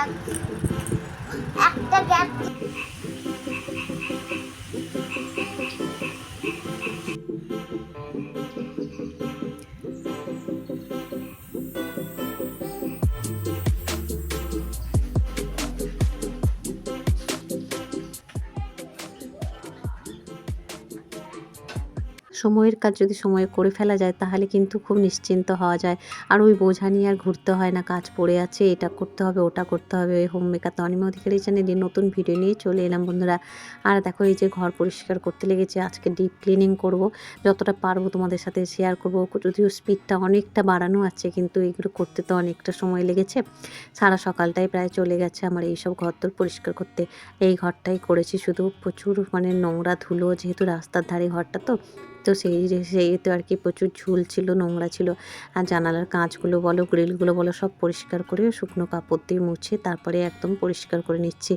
এক একটা গ্যাপ সময়ের কাজ যদি সময়ে করে ফেলা যায়, তাহলে কিন্তু খুব নিশ্চিন্ত হওয়া যায়। আর ওই বোঝা নিয়ে আর ঘুরতে হয় না, কাজ পড়ে আছে, এটা করতে হবে, ওটা করতে হবে ওই হোম মেকার তনিমা অধিকারী চ্যানেলে নতুন ভিডিও নিয়ে চলে এলাম বন্ধুরা। আর দেখো এই যে ঘর পরিষ্কার করতে লেগেছে, আজকে ডিপ ক্লিনিং করব। যতটা পারব তোমাদের সাথে শেয়ার করব, যদিও স্পিডটা অনেকটা বাড়ানো আছে, কিন্তু এগুলো করতে তো অনেকটা সময় লেগেছে। সারা সকালটাই প্রায় চলে গেছে আমার এইসব ঘরদোর পরিষ্কার করতে। এই ঘরটাই করেছি, শুধু প্রচুর মানে নোংরা ধুলো, যেহেতু রাস্তার ধারে ঘরটা তো তো সেই সেই তো আর কি প্রচুর ঝুল ছিল, নোংরা ছিল। আর জানালার কাঁচগুলো বলো, গ্রিলগুলো বলো, সব পরিষ্কার করে শুকনো কাপড় দিয়ে মুছে তারপরে একদম পরিষ্কার করে নিচ্ছি।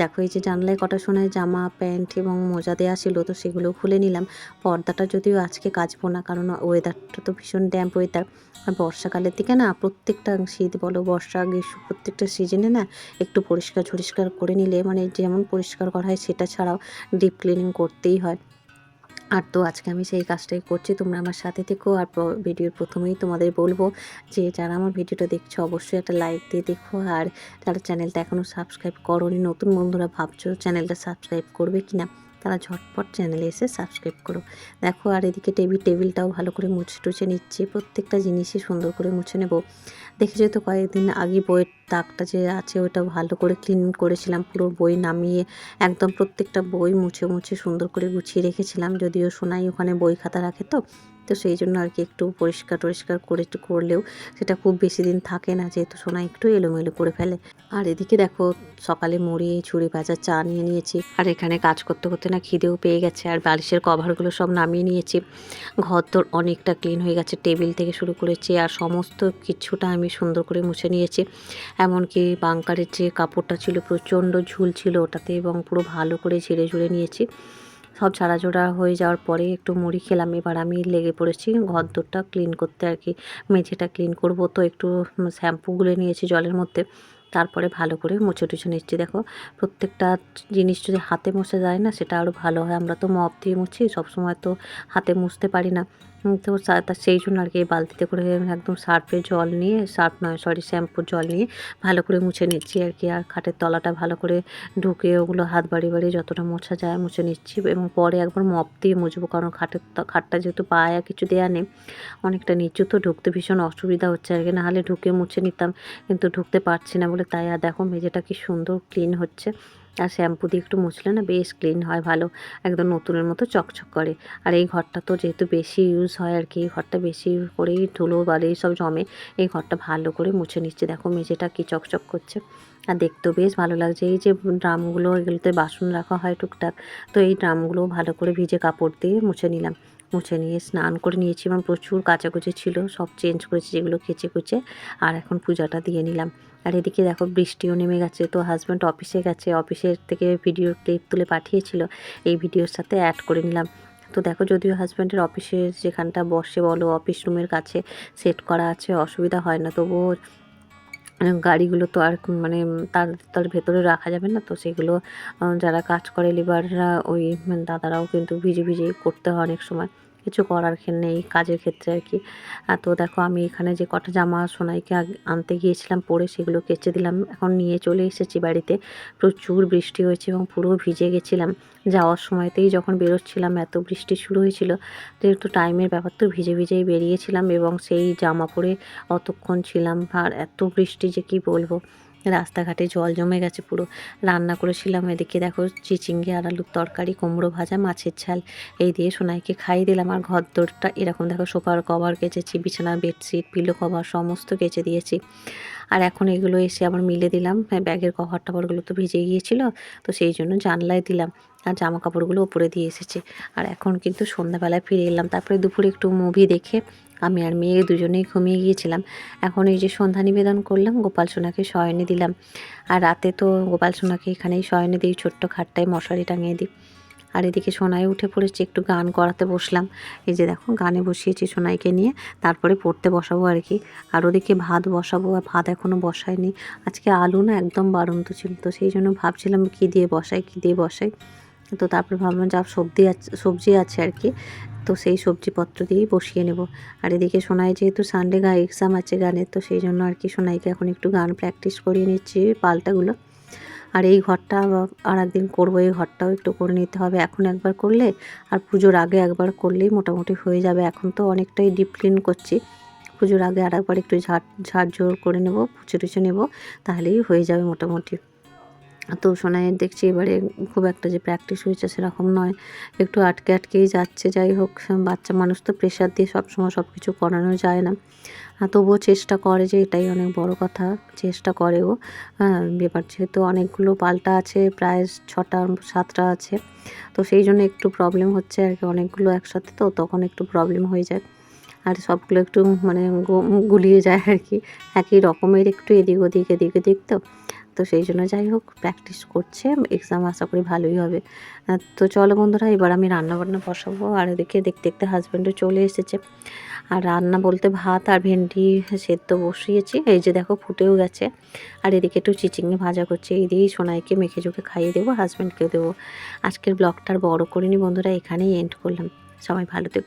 দেখো এই যে জানলায় কটা শোনায় জামা, প্যান্ট এবং মোজা দেওয়া ছিল, তো সেগুলো খুলে নিলাম। পর্দাটা যদিও আজকে কাচবো না, কারণ ওয়েদারটা তো ভীষণ ড্যাম্প ওয়েদার আর বর্ষাকালের দিকে না, প্রত্যেকটা শীত বলো, বর্ষা, গ্রীষ্ম, প্রত্যেকটা সিজনে না, একটু পরিষ্কার ঝরিষ্কার করে নিলে মানে যেমন পরিষ্কার করা হয়, সেটা ছাড়াও ডিপ ক্লিনিং করতেই হয়। আর তো আজকে আমি সেই কাজটাই করছি, তোমরা আমার সাথে থেকো। আর ভিডিওর প্রথমেই তোমাদের বলব যে, যারা আমার ভিডিওটা দেখছ, অবশ্যই একটা লাইক দিয়ে দেখো। আর যারা চ্যানেলটা এখনও সাবস্ক্রাইব করো নতুন বন্ধুরা ভাবছ চ্যানেলটা সাবস্ক্রাইব করবে কি না তারা ঝটপট চ্যানেলে এসে সাবস্ক্রাইব করো। দেখো, আর এদিকে টেবিল টেবিলটাও ভালো করে মুছে টুছে নিচ্ছি। প্রত্যেকটা জিনিসই সুন্দর করে মুছে নেব। দেখে তো কয়েকদিন আগে বইয়ের দাগটা যে আছে, ওটা ভালো করে ক্লিন করেছিলাম। পুরো বই নামিয়ে একদম প্রত্যেকটা বই মুছে মুছে সুন্দর করে গুছিয়ে রেখেছিলাম। যদিও সোনাই ওখানে বই খাতা রাখে তো। তো সেই জন্য আর কি একটু পরিষ্কার টরিষ্কার করে একটু করলেও সেটা খুব বেশি দিন থাকে না, যেহেতু সোনা একটু এলোমেলো করে ফেলে। আর এদিকে দেখো, সকালে মুড়ি, ছুরি ভাজা, চা নিয়ে নিয়েছি। আর এখানে কাজ করতে করতে না খিদেও পেয়ে গেছে। আর বালিশের কভারগুলো সব নামিয়ে নিয়েছি। ঘর তোর অনেকটা ক্লিন হয়ে গেছে, টেবিল থেকে শুরু করেছি। আর সমস্ত কিছুটা আমি সুন্দর করে মুছে নিয়েছি। এমনকি বাংকারের যে কাপড়টা ছিল, প্রচণ্ড ঝুল ছিল ওটাতে এবং পুরো ভালো করে ঝেড়ে ঝুড়ে নিয়েছি। সব ঝাড়াঝোড়া হয়ে যাওয়ার পরে একটু মুড়ি খেলাম। এবার আমি লেগে পড়েছি ঘর দোরটা ক্লিন করতে আর কি। মেঝেটা ক্লিন করব তো একটু শ্যাম্পু গুলে নিয়েছি জলের মধ্যে। তারপরে ভালো করে মুছে টুছে নিচ্ছি। দেখো, প্রত্যেকটা জিনিস যদি হাতে মুছে যায় না, সেটা আরও ভালো হয়। আমরা তো মপ দিয়ে মুছি, সবসময় তো হাতে মুছতে পারি না। তো সেই জন্য আর কি এই বালতিতে করে একদম সার্ফের জল নিয়ে, সার্ফ নয় সরি শ্যাম্পুর জল নিয়ে ভালো করে মুছে নিচ্ছি আর কি। আর খাটের তলাটা ভালো করে ঢুকে ওগুলো হাত বাড়ি বাড়ি যতটা মোছা যায় মুছে নিচ্ছি এবং পরে একবার মপ দিয়ে মুছবো, কারণ খাটের খাটটা যেহেতু পায়া কিছু দেওয়া নেই, অনেকটা নিচু তো ঢুকতে ভীষণ অসুবিধা হচ্ছে আর কি। নাহলে ঢুকে মুছে নিতাম, কিন্তু ঢুকতে পারছি না বলে তাই আর দেখো, মেঝেটা কি সুন্দর ক্লিন হচ্ছে। আর শ্যাম্পু দিয়ে একটু মুছলে না বেশ ক্লিন হয়, ভালো, একদম নতুনের মতো চকচক করে। আর এই ঘরটা তো যেহেতু বেশি ইউজ হয় আর কি, এই ঘরটা বেশি করেই ধুলো বালি সব জমে, এই ঘরটা ভালো করে মুছে নিচ্ছে। দেখো মেঝেটা কি চকচক করছে। আর দেখতেও বেশ ভালো লাগছে, এই যে ড্রামগুলো, এগুলোতে বাসন রাখা হয় টুকটাক, তো এই ড্রামগুলো ভালো করে ভিজে কাপড় দিয়ে মুছে নিলাম। মুছে নিয়ে স্নান করে নিয়েছি এবং প্রচুর কাচাকুচি ছিল, সব চেঞ্জ করেছি যেগুলো কেচে কুচে, আর এখন পূজাটা দিয়ে নিলাম। আর এদিকে দেখো বৃষ্টিও নেমে গেছে, তো হাজব্যান্ড অফিসে গেছে অফিসের থেকে ভিডিও ক্লিপ তুলে পাঠিয়েছিল, এই ভিডিওর সাথে অ্যাড করে নিলাম। তো দেখো যদিও হাজব্যান্ডের অফিসের যেখানটা বসে বলো অফিস রুমের কাছে সেট করা আছে, অসুবিধা হয় না, তবুও গাড়িগুলো তো আর মানে তার তার ভেতরে রাখা যাবে না, তো সেগুলো যারা কাজ করে লেবাররা ওই মানে দাদারাও কিন্তু ভিজে ভিজেই করতে হয় অনেক সময়। কিছু করার নেই কাজের ক্ষেত্রে আর কি। তো দেখো আমি এখানে যে কটা জামা সোনাইকে আনতে গিয়েছিলাম পরে সেগুলো কেচে দিলাম। এখন নিয়ে চলে এসেছি বাড়িতে। প্রচুর বৃষ্টি হয়েছে এবং পুরো ভিজে গেছিলাম। যাওয়ার সময়তেই যখন বেরোচ্ছিলাম এত বৃষ্টি শুরু হয়েছিল, যেহেতু টাইমের ব্যাপার তো ভিজে ভিজেই বেরিয়েছিলাম এবং সেই জামা পরে অতক্ষণ ছিলাম। আর এত বৃষ্টি যে কি বলব। রাস্তাঘাটে জল জমে গেছে পুরো। রান্না করেছিলাম এদিকে দেখো চিচিঙ্গে আর আলুর তরকারি কুমড়ো ভাজা মাছের ঝাল। এই দিয়ে সোনাইকে খাইয়ে দিলাম আর ঘর দোরটা এরকম দেখো সোফার কভার কেচেছি বিছানার বেডশিট পিলো কভার সমস্ত কেচে দিয়েছি। আর এখন এগুলো এসে আবার মিলে দিলাম। হ্যাঁ, ব্যাগের কভার টাভারগুলো তো ভিজে গিয়েছিল তো সেই জন্য জানলায় দিলাম আর জামা কাপড়গুলো ওপরে দিয়ে এসেছি। আর এখন কিন্তু সন্ধ্যাবেলায় ফিরে এলাম। তারপরে দুপুরে একটু মুভি দেখে আমি আর মেয়ে দুজনেই ঘুমিয়ে গিয়েছিলাম। এখন এই যে সন্ধ্যা নিবেদন করলাম, গোপাল সোনাকে শয়নে দিলাম। আর রাতে তো গোপাল সোনাকে এখানেই শয়নে দিই, ছোট্ট খাটটায় মশারি টাঙিয়ে দিই। আর এদিকে সোনাই উঠে পড়েছে, একটু গান করাতে বসলাম। এই যে দেখো, গানে বসিয়েছি সোনাইকে নিয়ে, তারপরে পড়তে বসাবো আর কি। আর ওদিকে ভাত বসাবো, আর ভাত এখনও বসায়নি। আজকে আলু না একদম বাড়ন্ত ছিল, তো সেই জন্য ভাবছিলাম কী দিয়ে বসাই, কী দিয়ে বসাই। তো তারপরে ভাবলাম যা সবজি আছে সবজি আছে আর কি। তো সেই সবজিপত্র দিয়েই বসিয়ে নেব। আর এদিকে সোনাই যেহেতু সানডে গা এক্সাম আছে গানের তো সেই জন্য আর কি সোনাইকে এখন একটু গান প্র্যাকটিস করিয়ে নিচ্ছি পাল্টাগুলো। আর এই ঘরটা আর একদিন করব, এই ঘরটাও একটু করে নিতে হবে। এখন একবার করলে আর পুজোর আগে একবার করলেই মোটামুটি হয়ে যাবে। এখন তো অনেকটাই ডিপ ক্লিন করছি। পুজোর আগে আর একবার একটু ঝাড় ঝাড় জোর করে নেব পুজো টুচো নেব, তাহলেই হয়ে যাবে মোটামুটি। তো সোনাইয়ের দেখছি এবারে খুব একটা যে প্র্যাকটিস হয়েছে সেরকম নয়। একটু আটকে আটকেই যাচ্ছে, যাই হোক বাচ্চা মানুষ তো প্রেশার দিয়ে সবসময় সব কিছু করানো যায় না। তবুও চেষ্টা করে যে এটাই অনেক বড় কথা, চেষ্টা করে ও। এবার যেহেতু অনেকগুলো পাল্টা আছে, প্রায় ছটা, সাতটা আছে, তো সেই জন্য একটু প্রবলেম হচ্ছে আর কি, অনেকগুলো একসাথে তো তখন একটু প্রবলেম হয়ে যায়। আর সবগুলো একটু মানে গুলিয়ে যায় আর কি। একই রকমের একটু এদিক ওদিক এদিক ওদিক তো। তো সেই জন্য যাই হোক প্র্যাকটিস করছে এক্সাম আশা করি ভালোই হবে। তো চলো বন্ধুরা, এবার আমি রান্না বান্না বসাবো। আর এদিকে দেখতে দেখতে হাজব্যান্ডও চলে এসেছে। আর রান্না বলতে ভাত আর ভেন্ডি সেদ্ধ বসিয়েছি। এই যে দেখো, ফুটেও গেছে। আর এদিকে একটু চিচিংয়ে ভাজা করছি। এই দিয়েই সোনাইকে মেখে চোখে খাইয়ে দেবো হাজব্যান্ডকেও দেবো। আজকের ব্লগটার বড় করিনি বন্ধুরা, এখানেই এন্ড করলাম। সবাই ভালো থেকো।